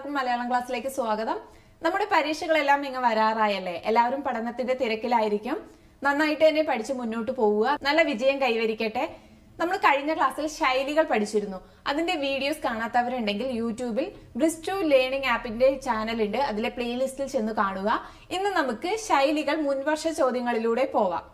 എല്ലാവർക്കും മലയാളം ക്ലാസ്സിലേക്ക് സ്വാഗതം. നമ്മുടെ പരീക്ഷകളെല്ലാം ഇങ്ങ് വരാറായല്ലേ? എല്ലാവരും പഠനത്തിന്റെ തിരക്കിലായിരിക്കും. നന്നായിട്ട് തന്നെ പഠിച്ച് മുന്നോട്ട് പോവുക. നല്ല വിജയം കൈവരിക്കട്ടെ. നമ്മൾ കഴിഞ്ഞ ക്ലാസ്സിൽ ശൈലികൾ പഠിച്ചിരുന്നു. അതിന്റെ വീഡിയോസ് കാണാത്തവരുണ്ടെങ്കിൽ യൂട്യൂബിൽ ബ്രിസ്റ്റു ലേണിംഗ് ആപ്പിന്റെ ചാനൽ ഉണ്ട് അതിലെ പ്ലേലിസ്റ്റിൽ ചെന്ന് കാണുക. ഇന്ന് നമുക്ക് ശൈലികൾ മുൻവർഷ ചോദ്യങ്ങളിലൂടെ പോവാം.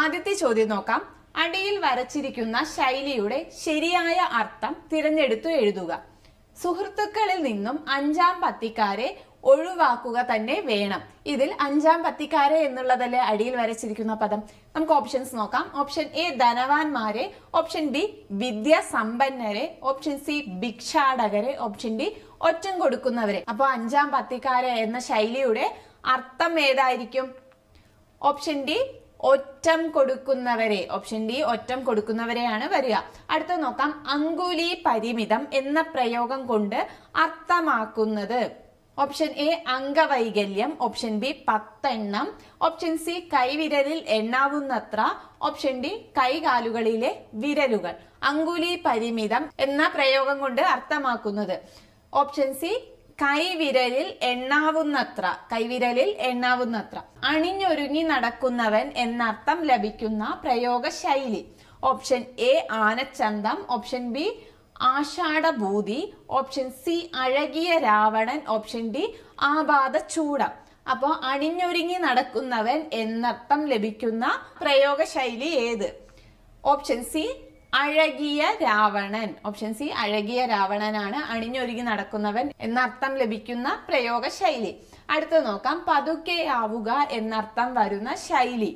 ആദ്യത്തെ ചോദ്യം നോക്കാം. അടിയിൽ വരച്ചിരിക്കുന്ന ശൈലിയുടെ ശരിയായ അർത്ഥം തിരഞ്ഞെടുത്തു എഴുതുക. സുഹൃത്തുക്കളിൽ നിന്നും അഞ്ചാം പത്തിക്കാരെ ഒഴിവാക്കുക തന്നെ വേണം. ഇതിൽ അഞ്ചാം പത്തിക്കാരെ എന്നുള്ളതല്ലേ അടിയിൽ വരച്ചിരിക്കുന്ന പദം. നമുക്ക് ഓപ്ഷൻസ് നോക്കാം. ഓപ്ഷൻ എ ധനവാന്മാരെ. ഓപ്ഷൻ ബി വിദ്യാസമ്പന്നരെ. ഓപ്ഷൻ സി ഭിക്ഷാടകരെ. ഓപ്ഷൻ ഡി ഒറ്റം കൊടുക്കുന്നവരെ. അപ്പോൾ അഞ്ചാം പത്തിക്കാരെ എന്ന ശൈലിയുടെ അർത്ഥം ഏതായിരിക്കും? ഓപ്ഷൻ ഡി ഒറ്റം കൊടുക്കുന്നവരെ ഓപ്ഷൻ ഡി ഒറ്റം കൊടുക്കുന്നവരെയാണ് വരിക. അടുത്ത നോക്കാം. അങ്കുലി പരിമിതം എന്ന പ്രയോഗം കൊണ്ട് അർത്ഥമാക്കുന്നത്. ഓപ്ഷൻ എ അംഗവൈകല്യം. ഓപ്ഷൻ ബി പത്തെണ്ണം. ഓപ്ഷൻ സി കൈവിരലിൽ എണ്ണാവുന്നത്ര. ഓപ്ഷൻ ഡി കൈകാലുകളിലെ വിരലുകൾ. അങ്കുലി പരിമിതം എന്ന പ്രയോഗം കൊണ്ട് അർത്ഥമാക്കുന്നത്. ഓപ്ഷൻ സി കൈവിരലിൽ എണ്ണാവുന്നത്ര കൈവിരലിൽ എണ്ണാവുന്നത്ര. അണിഞ്ഞൊരുങ്ങി നടക്കുന്നവൻ എന്നർത്ഥം ലഭിക്കുന്ന പ്രയോഗ ശൈലി ഓപ്ഷൻ എ ആനച്ചന്തം. ഓപ്ഷൻ ബി ആഷാഢഭൂതി. ഓപ്ഷൻ സി അഴകിയ രാവണൻ. ഓപ്ഷൻ ഡി ആപാത ചൂടം അപ്പോൾ അണിഞ്ഞൊരുങ്ങി നടക്കുന്നവൻ എന്നർത്ഥം ലഭിക്കുന്ന പ്രയോഗ ശൈലി ഏത്? ഓപ്ഷൻ സി അഴകിയ രാവണൻ. ഓപ്ഷൻ സി അഴകിയ രാവണനാണ് അണിഞ്ഞൊരുങ്ങി നടക്കുന്നവൻ എന്നർത്ഥം ലഭിക്കുന്ന പ്രയോഗ ശൈലി അടുത്ത നോക്കാം പതുക്കെയാവുക എന്നർത്ഥം വരുന്ന ശൈലി.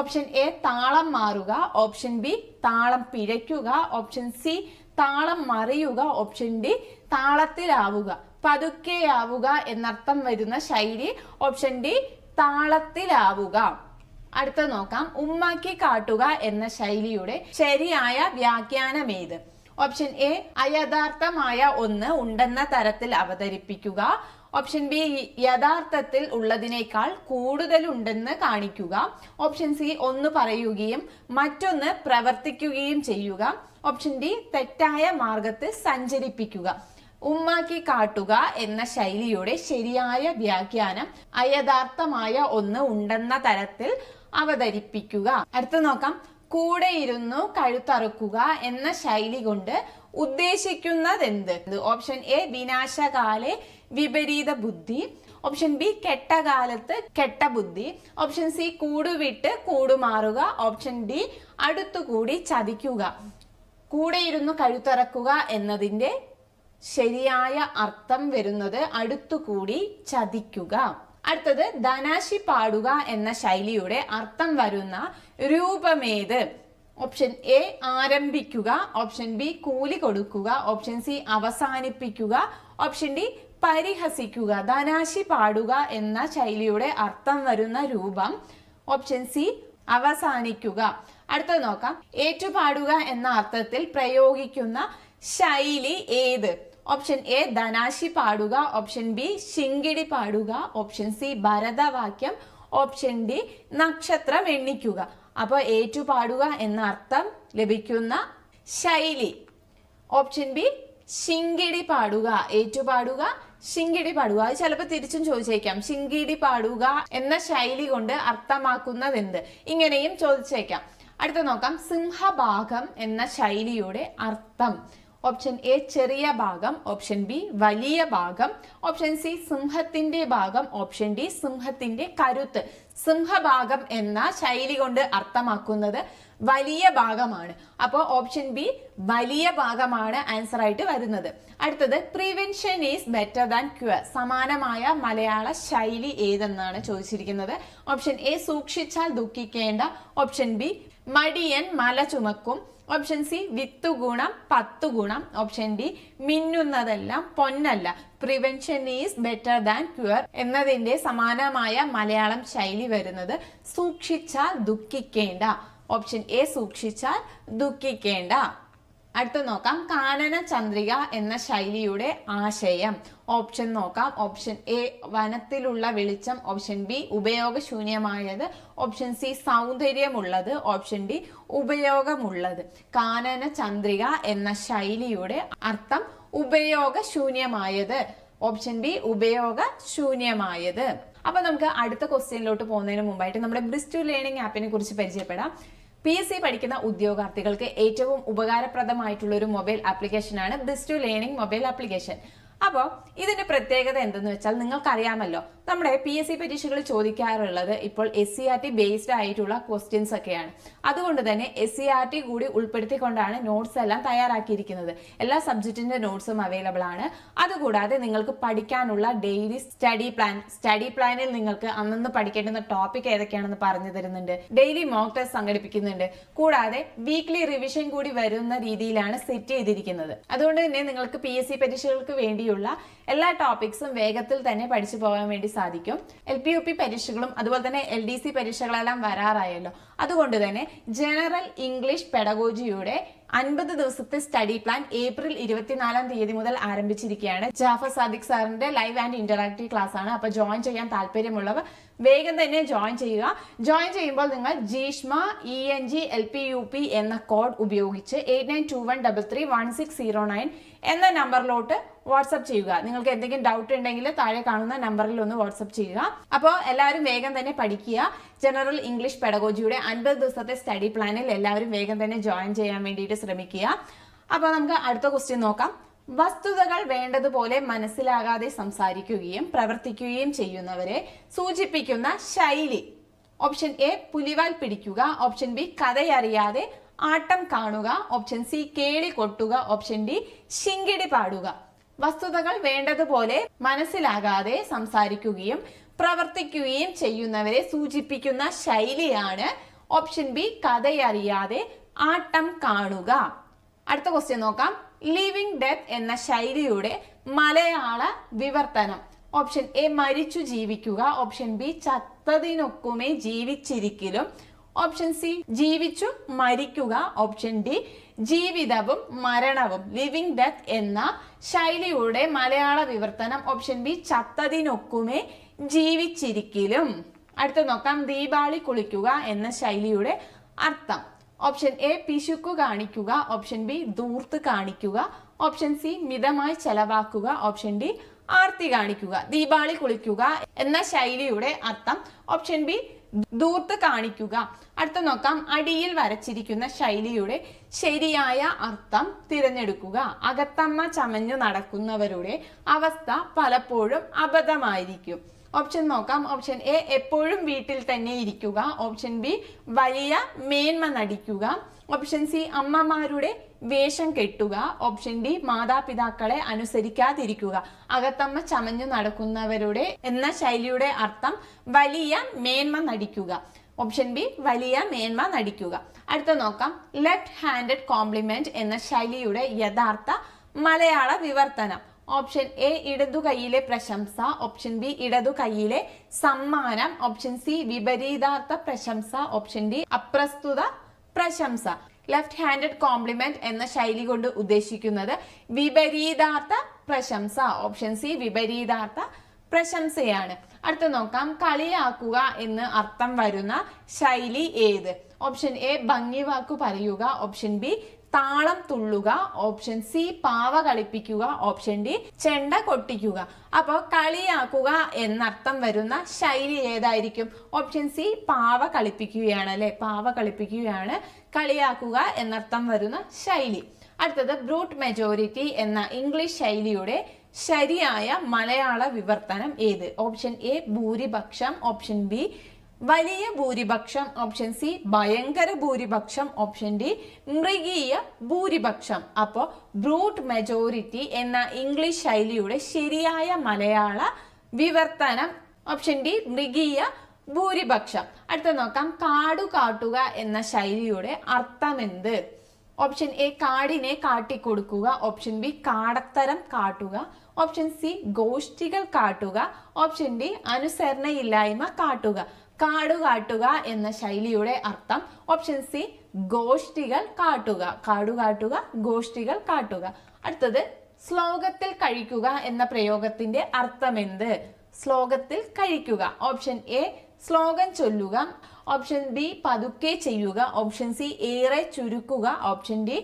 ഓപ്ഷൻ എ താളം മാറുക. ഓപ്ഷൻ ബി താളം പിഴയ്ക്കുക. ഓപ്ഷൻ സി താളം മറിയുക. Option D താളത്തിലാവുക. പതുക്കെയാവുക എന്നർത്ഥം വരുന്ന ശൈലി. ഓപ്ഷൻ ഡി താളത്തിലാവുക. അടുത്ത നോക്കാം. ഉമ്മാക്കി കാട്ടുക എന്ന ശൈലിയുടെ ശരിയായ വ്യാഖ്യാനം ഏത് ഓപ്ഷൻ എ അയഥാർത്ഥമായ ഒന്ന് ഉണ്ടെന്ന തരത്തിൽ അവതരിപ്പിക്കുക. ഓപ്ഷൻ ബി യഥാർത്ഥത്തിൽ ഉള്ളതിനേക്കാൾ കൂടുതലുണ്ടെന്ന് കാണിക്കുക. ഓപ്ഷൻ സി ഒന്ന് പറയുകയും മറ്റൊന്ന് പ്രവർത്തിക്കുകയും ചെയ്യുക. ഓപ്ഷൻ ഡി തെറ്റായ മാർഗത്തിൽ സഞ്ചരിപ്പിക്കുക. ഉമ്മാക്കി കാട്ടുക എന്ന ശൈലിയുടെ ശരിയായ വ്യാഖ്യാനം അയഥാർത്ഥമായ ഒന്ന് ഉണ്ടെന്ന തരത്തിൽ അവതരിപ്പിക്കുക. അടുത്ത നോക്കാം. കൂടെ ഇരുന്നു കഴുത്തറുക്കുക എന്ന ശൈലി കൊണ്ട് ഉദ്ദേശിക്കുന്നത് എന്ത് ഓപ്ഷൻ എ വിനാശകാലെ വിപരീത ബുദ്ധി. ഓപ്ഷൻ ബി കെട്ടകാലത്ത് കെട്ട ബുദ്ധി ഓപ്ഷൻ സി കൂടുവിട്ട് കൂടുമാറുക. ഓപ്ഷൻ ഡി അടുത്തുകൂടി ചതിക്കുക. കൂടെ ഇരുന്നു കഴുത്തിറക്കുക എന്നതിന്റെ ശരിയായ അർത്ഥം വരുന്നത് അടുത്തുകൂടി ചതിക്കുക. അടുത്തത് ധനാശി പാടുക എന്ന ശൈലിയുടെ അർത്ഥം വരുന്ന രൂപമേത്? ഓപ്ഷൻ എ ആരംഭിക്കുക. ഓപ്ഷൻ ബി കൂലി കൊടുക്കുക. ഓപ്ഷൻ സി അവസാനിപ്പിക്കുക. ഓപ്ഷൻ ഡി പരിഹസിക്കുക. ധനാശി പാടുക എന്ന ശൈലിയുടെ അർത്ഥം വരുന്ന രൂപം. ഓപ്ഷൻ സി അവസാനിക്കുക. അടുത്തത് നോക്കാം. ഏറ്റുപാടുക എന്ന അർത്ഥത്തിൽ പ്രയോഗിക്കുന്ന ശൈലി ഏത്? ഓപ്ഷൻ എ ധനാശി പാടുക. ഓപ്ഷൻ ബി ശിങ്കിടി പാടുക. ഓപ്ഷൻ സി ഭരതവാക്യം ഓപ്ഷൻ ഡി നക്ഷത്രം എണ്ണിക്കുക. അപ്പോൾ ഏറ്റുപാടുക എന്ന അർത്ഥം ലഭിക്കുന്ന ശൈലി. ഓപ്ഷൻ ബി ശിങ്കിടി പാടുക. ഏറ്റുപാടുക ശിങ്കിടി പാടുക അത് ചിലപ്പോൾ തിരിച്ചും ചോദിച്ചേക്കാം. ശിങ്കിടി പാടുക എന്ന ശൈലി കൊണ്ട് അർത്ഥമാക്കുന്നത് എന്ത് ഇങ്ങനെയും ചോദിച്ചേക്കാം. അടുത്ത നോക്കാം. സിംഹഭാഗം എന്ന ശൈലിയുടെ അർത്ഥം. ഓപ്ഷൻ എ ചെറിയ ഭാഗം. ഓപ്ഷൻ ബി വലിയ ഭാഗം. ഓപ്ഷൻ സി സിംഹത്തിന്റെ ഭാഗം. ഓപ്ഷൻ ഡി സിംഹത്തിന്റെ കരുത്ത്. സിംഹഭാഗം എന്ന ശൈലി കൊണ്ട് അർത്ഥമാക്കുന്നത് വലിയ ഭാഗമാണ്. അപ്പോൾ ഓപ്ഷൻ ബി വലിയ ഭാഗമാണ് ആൻസർ ആയിട്ട് വരുന്നത്. അടുത്തത് prevention is better than cure സമാനമായ മലയാള ശൈലി ഏതെന്നാണ് ചോദിച്ചിരിക്കുന്നത്. ഓപ്ഷൻ എ സൂക്ഷിച്ചാൽ ദുഃഖിക്കേണ്ട. ഓപ്ഷൻ ബി മടിയൻ മല ചുമക്കും. ഓപ്ഷൻ സി വിത്ത് ഗുണം പത്ത് ഗുണം. ഓപ്ഷൻ ഡി മിന്നുന്നതെല്ലാം പൊന്നല്ല. Prevention is better than cure എന്നതിന്റെ സമാനമായ മലയാളം ശൈലി വരുന്നത് സൂക്ഷിച്ചാൽ ദുഃഖിക്കേണ്ട. ഓപ്ഷൻ എ സൂക്ഷിച്ചാൽ ദുഃഖിക്കേണ്ട. അടുത്ത നോക്കാം. കാനന ചന്ദ്രിക എന്ന ശൈലിയുടെ ആശയം. ഓപ്ഷൻ നോക്കാം. ഓപ്ഷൻ എ വനത്തിലുള്ള വെളിച്ചം. ഓപ്ഷൻ ബി ഉപയോഗശൂന്യമായത്. ഓപ്ഷൻ സി സൗന്ദര്യമുള്ളത്. ഓപ്ഷൻ ഡി ഉപയോഗമുള്ളത്. കാനന ചന്ദ്രിക എന്ന ശൈലിയുടെ അർത്ഥം ഉപയോഗശൂന്യമായത്. ഓപ്ഷൻ ബി ഉപയോഗ ശൂന്യമായത് അപ്പൊ നമുക്ക് അടുത്ത ക്വസ്റ്റ്യനിലോട്ട് പോകുന്നതിന് മുമ്പായിട്ട് നമ്മുടെ ബ്രിസ്റ്റു ലേണിംഗ് ആപ്പിനെ കുറിച്ച് പരിചയപ്പെടാം. പി എസ് സി പഠിക്കുന്ന ഉദ്യോഗാർത്ഥികൾക്ക് ഏറ്റവും ഉപകാരപ്രദമായിട്ടുള്ള ഒരു മൊബൈൽ ആപ്ലിക്കേഷനാണ് ബിസ്റ്റു ലേണിംഗ് മൊബൈൽ ആപ്ലിക്കേഷൻ അപ്പോൾ ഇതിന്റെ പ്രത്യേകത എന്തെന്ന് വെച്ചാൽ നിങ്ങൾക്കറിയാമല്ലോ നമ്മുടെ പി എസ് സി പരീക്ഷകൾ ചോദിക്കാറുള്ളത് ഇപ്പോൾ S C R T based ആയിട്ടുള്ള ക്വസ്റ്റ്യൻസ് ഒക്കെയാണ്. അതുകൊണ്ട് തന്നെ എസ് സി ആർ ടി കൂടി ഉൾപ്പെടുത്തിക്കൊണ്ടാണ് നോട്ട്സ് എല്ലാം തയ്യാറാക്കിയിരിക്കുന്നത്. എല്ലാ സബ്ജക്റ്റിന്റെ നോട്ട്സും അവൈലബിൾ ആണ്. അതുകൂടാതെ നിങ്ങൾക്ക് പഠിക്കാനുള്ള ഡെയിലി സ്റ്റഡി പ്ലാൻ സ്റ്റഡി പ്ലാനിൽ നിങ്ങൾക്ക് അന്നന്ന് പഠിക്കേണ്ടുന്ന ടോപ്പിക് ഏതൊക്കെയാണെന്ന് പറഞ്ഞു തരുന്നുണ്ട്. ഡെയിലി മോക്ക് ടെസ്റ്റ് സംഘടിപ്പിക്കുന്നുണ്ട്. കൂടാതെ വീക്ക്ലി റിവിഷൻ കൂടി വരുന്ന രീതിയിലാണ് സെറ്റ് ചെയ്തിരിക്കുന്നത്. അതുകൊണ്ട് തന്നെ നിങ്ങൾക്ക് പി എസ് സി പരീക്ഷകൾക്ക് വേണ്ടിയുള്ള എല്ലാ ടോപ്പിക്സും വേഗത്തിൽ തന്നെ പഠിച്ചു പോകാൻ വേണ്ടി സാധിക്കും. എൽ പി യു പി പരീക്ഷകളും അതുപോലെ തന്നെ എൽ ഡി സി പരീക്ഷകളെല്ലാം വരാറായല്ലോ. അതുകൊണ്ട് തന്നെ ജനറൽ ഇംഗ്ലീഷ് പെഡഗോജിയുടെ അൻപത് ദിവസത്തെ സ്റ്റഡി പ്ലാൻ ഏപ്രിൽ ഇരുപത്തിനാലാം തീയതി മുതൽ ആരംഭിച്ചിരിക്കുകയാണ്. ജാഫർ സാദിഖ് സാറിന്റെ ലൈവ് ആൻഡ് ഇന്ററാക്റ്റീവ് ക്ലാസ് ആണ് അപ്പൊ ജോയിൻ ചെയ്യാൻ താല്പര്യമുള്ളവർ വേഗം തന്നെ ജോയിൻ ചെയ്യുക. ജോയിൻ ചെയ്യുമ്പോൾ നിങ്ങൾ Jeeshma E N G L P U P എന്ന കോഡ് ഉപയോഗിച്ച് eight nine two one double three one six zero nine എന്ന നമ്പറിലോട്ട് വാട്സപ്പ് ചെയ്യുക. നിങ്ങൾക്ക് എന്തെങ്കിലും ഡൗട്ട് ഉണ്ടെങ്കിൽ താഴെ കാണുന്ന നമ്പറിൽ ഒന്ന് വാട്സപ്പ് ചെയ്യുക. അപ്പോൾ എല്ലാവരും വേഗം തന്നെ പഠിക്കുക. ജനറൽ ഇംഗ്ലീഷ് പെഡഗോജിയുടെ അൻപത് ദിവസത്തെ സ്റ്റഡി പ്ലാനിൽ എല്ലാവരും വേഗം തന്നെ ജോയിൻ ചെയ്യാൻ വേണ്ടിയിട്ട് ശ്രമിക്കുക. അപ്പോൾ നമുക്ക് അടുത്ത ക്വസ്റ്റ്യൻ നോക്കാം. വസ്തുതകൾ വേണ്ടതുപോലെ മനസ്സിലാകാതെ സംസാരിക്കുകയും പ്രവർത്തിക്കുകയും ചെയ്യുന്നവരെ സൂചിപ്പിക്കുന്ന ശൈലി. ഓപ്ഷൻ എ പുലിവാൽ പിടിക്കുക. ഓപ്ഷൻ ബി കഥയറിയാതെ ആട്ടം കാണുക. ഓപ്ഷൻ സി കേളി കൊട്ടുക. ഓപ്ഷൻ ഡി ശിങ്കിടി പാടുക. വസ്തുതകൾ വേണ്ടതുപോലെ മനസ്സിലാകാതെ സംസാരിക്കുകയും പ്രവർത്തിക്കുകയും ചെയ്യുന്നവരെ സൂചിപ്പിക്കുന്ന ശൈലിയാണ് ഓപ്ഷൻ ബി കഥയറിയാതെ ആട്ടം കാണുക. അടുത്ത ക്വസ്റ്റ്യൻ നോക്കാം. ലിവിങ് ഡെത്ത് എന്ന ശൈലിയുടെ മലയാള വിവർത്തനം. ഓപ്ഷൻ എ മരിച്ചു ജീവിക്കുക. ഓപ്ഷൻ ബി ചത്തതിനൊക്കുമേ ജീവിച്ചിരിക്കലും. ഓപ്ഷൻ സി ജീവിച്ചു മരിക്കുക. ഓപ്ഷൻ ഡി ജീവിതവും മരണവും ലിവിങ് ഡെത്ത് എന്ന ശൈലിയുടെ മലയാള വിവർത്തനം. ഓപ്ഷൻ ബി ചത്തതിനൊക്കുമേ ജീവിച്ചിരിക്കലും. അടുത്ത നോക്കാം ദീപാളി കുളിക്കുക എന്ന ശൈലിയുടെ അർത്ഥം. ഓപ്ഷൻ എ പിശുക്കു കാണിക്കുക. ഓപ്ഷൻ ബി ദൂർത്ത് കാണിക്കുക. ഓപ്ഷൻ സി മിതമായി ചെലവാക്കുക. ഓപ്ഷൻ ഡി ആർത്തി കാണിക്കുക. ദീപാളി കുളിക്കുക എന്ന ശൈലിയുടെ അർത്ഥം. ഓപ്ഷൻ ബി ദൂർത്ത് കാണിക്കുക. അടുത്ത നോക്കാം. അടിയിൽ വരച്ചിരിക്കുന്ന ശൈലിയുടെ ശരിയായ അർത്ഥം തിരഞ്ഞെടുക്കുക. അകത്തമ്മ ചമഞ്ഞു നടക്കുന്നവരുടെ അവസ്ഥ പലപ്പോഴും അബദ്ധമായിരിക്കും. ഓപ്ഷൻ നോക്കാം. ഓപ്ഷൻ എ എപ്പോഴും വീട്ടിൽ തന്നെ ഇരിക്കുക. ഓപ്ഷൻ ബി വലിയ മേന്മ നടിക്കുക. ഓപ്ഷൻ സി അമ്മമാരുടെ വേഷം കെട്ടുക ഓപ്ഷൻ ഡി മാതാപിതാക്കളെ അനുസരിക്കാതിരിക്കുക. അകത്തമ്മ ചമഞ്ഞു നടക്കുന്നവരുടെ എന്ന ശൈലിയുടെ അർത്ഥം വലിയ മേന്മ നടിക്കുക. ഓപ്ഷൻ ബി വലിയ മേന്മ നടിക്കുക. അടുത്ത നോക്കാം. ലെഫ്റ്റ് ഹാൻഡഡ് കോംപ്ലിമെന്റ് എന്ന ശൈലിയുടെ യഥാർത്ഥ മലയാള വിവർത്തനം. ഓപ്ഷൻ എ ഇടതു കൈയിലെ പ്രശംസ. ഓപ്ഷൻ ബി ഇടതു കൈയിലെ സമ്മാനം. ഓപ്ഷൻ സി വിപരീതാർത്ഥ പ്രശംസ. ഓപ്ഷൻ ഡി അപ്രസ്തുത പ്രശംസ. ലെഫ്റ്റ് ഹാൻഡഡ് കോംപ്ലിമെന്റ് എന്ന ശൈലി കൊണ്ട് ഉദ്ദേശിക്കുന്നത് വിപരീതാർത്ഥ പ്രശംസ ഓപ്ഷൻ സി വിപരീതാർത്ഥ പ്രശംസയാണ്. അടുത്ത നോക്കാം. കളിയാക്കുക എന്ന് അർത്ഥം വരുന്ന ശൈലി ഏത്? ഓപ്ഷൻ എ ഭംഗി വാക്കു പറയുക ഓപ്ഷൻ ബി താളം തുള്ളുക ഓപ്ഷൻ സി പാവ കളിപ്പിക്കുക ഓപ്ഷൻ ഡി ചെണ്ട കൊട്ടിക്കുക. അപ്പോൾ കളിയാക്കുക എന്നർത്ഥം വരുന്ന ശൈലി ഏതായിരിക്കും? ഓപ്ഷൻ സി പാവ കളിപ്പിക്കുകയാണ് അല്ലെ? പാവ കളിപ്പിക്കുകയാണ് കളിയാക്കുക എന്നർത്ഥം വരുന്ന ശൈലി. അടുത്തത് ബ്രൂട്ട് മെജോറിറ്റി എന്ന ഇംഗ്ലീഷ് ശൈലിയുടെ ശരിയായ മലയാള വിവർത്തനം ഏത്? ഓപ്ഷൻ എ ഭൂരിപക്ഷം ഓപ്ഷൻ ബി വലിയ ഭൂരിപക്ഷം ഓപ്ഷൻ സി ഭയങ്കര ഭൂരിപക്ഷം ഓപ്ഷൻ ഡി മൃഗീയ ഭൂരിപക്ഷം. അപ്പോൾ ബ്രൂട്ട് മെജോറിറ്റി എന്ന ഇംഗ്ലീഷ് ശൈലിയുടെ ശരിയായ മലയാള വിവർത്തനം ഓപ്ഷൻ ഡി മൃഗീയ ഭൂരിപക്ഷം. അടുത്ത നോക്കാം കാടു കാട്ടുക എന്ന ശൈലിയുടെ അർത്ഥം എന്ത് ഓപ്ഷൻ എ കാടിനെ കാട്ടിക്കൊടുക്കുക. ഓപ്ഷൻ ബി കാടത്തരം കാട്ടുക. ഓപ്ഷൻ സി ഗോഷ്ഠികൾ കാട്ടുക. ഓപ്ഷൻ ഡി അനുസരണയില്ലായ്മ കാട്ടുക. കാടു കാട്ടുക എന്ന ശൈലിയുടെ അർത്ഥം ഓപ്ഷൻ സി ഗോഷ്ഠികൾ കാട്ടുക. കാടുകാട്ടുക ഗോഷ്ഠികൾ കാട്ടുക. അടുത്തത് ശ്ലോകത്തിൽ കഴിക്കുക എന്ന പ്രയോഗത്തിന്റെ അർത്ഥമെന്ത്? ശ്ലോകത്തിൽ കഴിക്കുക. ഓപ്ഷൻ എ സ്ലോഗൻ ചൊല്ലുക. ഓപ്ഷൻ ബി പതുക്കെ ചെയ്യുക. ഓപ്ഷൻ സി ഏറെ ചുരുക്കുക. ഓപ്ഷൻ ഡി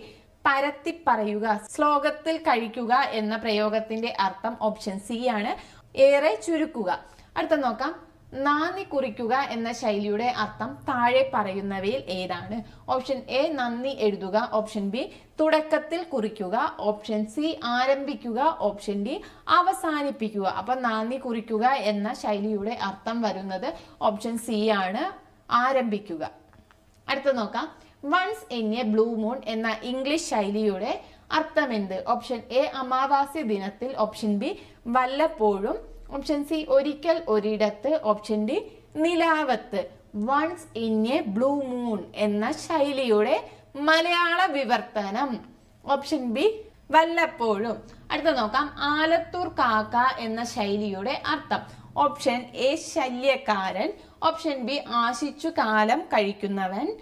പരത്തി പറയുക. ശ്ലോകത്തിൽ കഴിക്കുക എന്ന പ്രയോഗത്തിന്റെ അർത്ഥം ഓപ്ഷൻ സി ആണ്. ഏറെ ചുരുക്കുക. അടുത്ത നോക്കാം. നാന്ദി കുറിക്കുക എന്ന ശൈലിയുടെ അർത്ഥം താഴെ പറയുന്നവയിൽ ഏതാണ്? ഓപ്ഷൻ എ നന്ദി എഴുതുക. ഓപ്ഷൻ ബി തുടക്കത്തിൽ കുറിക്കുക. ഓപ്ഷൻ സി ആരംഭിക്കുക. ഓപ്ഷൻ ഡി അവസാനിപ്പിക്കുക. അപ്പൊ നാന്ദി കുറിക്കുക എന്ന ശൈലിയുടെ അർത്ഥം വരുന്നത് ഓപ്ഷൻ സി ആണ്. ആരംഭിക്കുക. അടുത്ത നോക്കാം. Once in a blue moon എന്ന ഇംഗ്ലീഷ് ശൈലിയുടെ അർത്ഥം എന്ത് ഓപ്ഷൻ എ അമാവാസ്യ ദിനത്തിൽ. ഓപ്ഷൻ ബി വല്ലപ്പോഴും. ഓപ്ഷൻ സി ഒരിക്കൽ ഒരിടത്ത്. Option D നിലാവത്ത്. Once in a blue moon എന്ന ശൈലിയുടെ മലയാള വിവർത്തനം. ഓപ്ഷൻ ബി വല്ലപ്പോഴും. അടുത്ത നോക്കാം. ആലത്തൂർ കാക്ക എന്ന ശൈലിയുടെ അർത്ഥം. ഓപ്ഷൻ എ ശല്യക്കാരൻ. ഓപ്ഷൻ ബി ആശിച്ചു കാലം കഴിക്കുന്നവൻ.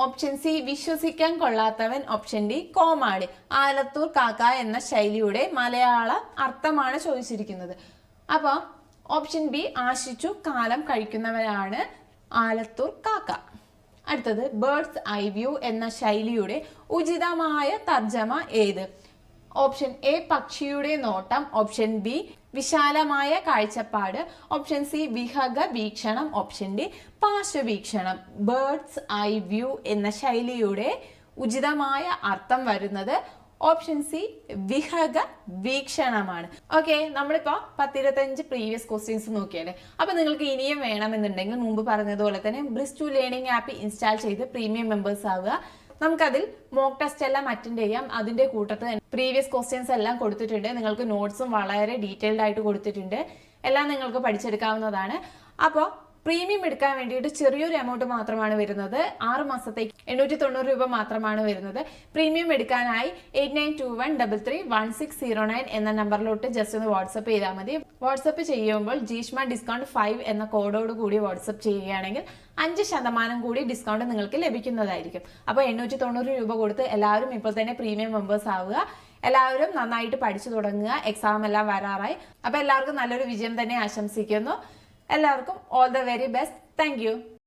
ഓപ്ഷൻ സി വിശ്വസിക്കാൻ കൊള്ളാത്തവൻ. ഓപ്ഷൻ ഡി കോമാളി. ആലത്തൂർ കാക്ക എന്ന ശൈലിയുടെ മലയാള അർത്ഥമാണ് ചോദിച്ചിരിക്കുന്നത്. അപ്പോൾ ഓപ്ഷൻ ബി ആശിച്ചു കാലം കഴിക്കുന്നവരാണ് ആലത്തൂർ കാക്ക. അടുത്തത് ബേർഡ്സ് ഐ വ്യൂ എന്ന ശൈലിയുടെ ഉചിതമായ തർജമ ഏത്? ഓപ്ഷൻ എ പക്ഷിയുടെ നോട്ടം ഓപ്ഷൻ ബി വിശാലമായ കാഴ്ചപ്പാട് ഓപ്ഷൻ സി വിഹഗ വീക്ഷണം ഓപ്ഷൻ ഡി പാർശ്വവീക്ഷണം. ബേർഡ്സ് ഐ വ്യൂ എന്ന ശൈലിയുടെ ഉചിതമായ അർത്ഥം വരുന്നത് ഓപ്ഷൻ സി വിഹഗ വീക്ഷണമാണ്. ഓക്കെ നമ്മളിപ്പോ പത്തിരുപത്തഞ്ച് പ്രീവിയസ് ക്വസ്റ്റ്യൻസ് നോക്കിയല്ലേ? അപ്പൊ നിങ്ങൾക്ക് ഇനിയും വേണമെന്നുണ്ടെങ്കിൽ മുമ്പ് പറഞ്ഞതുപോലെ തന്നെ bris to learning app install ചെയ്ത് പ്രീമിയം മെമ്പേഴ്സ് ആവുക. നമുക്കതിൽ മോക്ക് ടെസ്റ്റ് എല്ലാം അറ്റൻഡ് ചെയ്യാം. അതിന്റെ കൂട്ടത്തിൽ പ്രീവിയസ് ക്വസ്റ്റ്യൻസ് എല്ലാം കൊടുത്തിട്ടുണ്ട്. നിങ്ങൾക്ക് നോട്ട്സും വളരെ ഡീറ്റെയിൽഡ് ആയിട്ട് കൊടുത്തിട്ടുണ്ട്. എല്ലാം നിങ്ങൾക്ക് പഠിച്ചെടുക്കാവുന്നതാണ്. അപ്പോൾ പ്രീമിയം എടുക്കാൻ വേണ്ടിയിട്ട് ചെറിയൊരു എമൗണ്ട് മാത്രമാണ് വരുന്നത്. ആറ് മാസത്തേക്ക് എണ്ണൂറ്റി തൊണ്ണൂറ് രൂപ മാത്രമാണ് വരുന്നത്. Premium എടുക്കാനായി eight nine two one double three one six zero nine എന്ന നമ്പറിലോട്ട് ജസ്റ്റ് ഒന്ന് വാട്സപ്പ് ചെയ്താൽ മതി. വാട്സപ്പ് ചെയ്യുമ്പോൾ ജീഷ്മ ഡിസ്കൗണ്ട് ഫൈവ് എന്ന കോഡോട് കൂടി വാട്സപ്പ് ചെയ്യുകയാണെങ്കിൽ അഞ്ച് ശതമാനം കൂടി ഡിസ്കൗണ്ട് നിങ്ങൾക്ക് ലഭിക്കുന്നതായിരിക്കും. അപ്പോൾ എണ്ണൂറ്റി തൊണ്ണൂറ് രൂപ കൊടുത്ത് എല്ലാവരും ഇപ്പോൾ തന്നെ പ്രീമിയം മെമ്പേഴ്സ് ആവുക. എല്ലാവരും നന്നായിട്ട് പഠിച്ചു തുടങ്ങുക. എക്സാം എല്ലാം വരാറായി. അപ്പോൾ എല്ലാവർക്കും നല്ലൊരു വിജയം തന്നെ ആശംസിക്കുന്നു. എല്ലാവർക്കും all the very best thank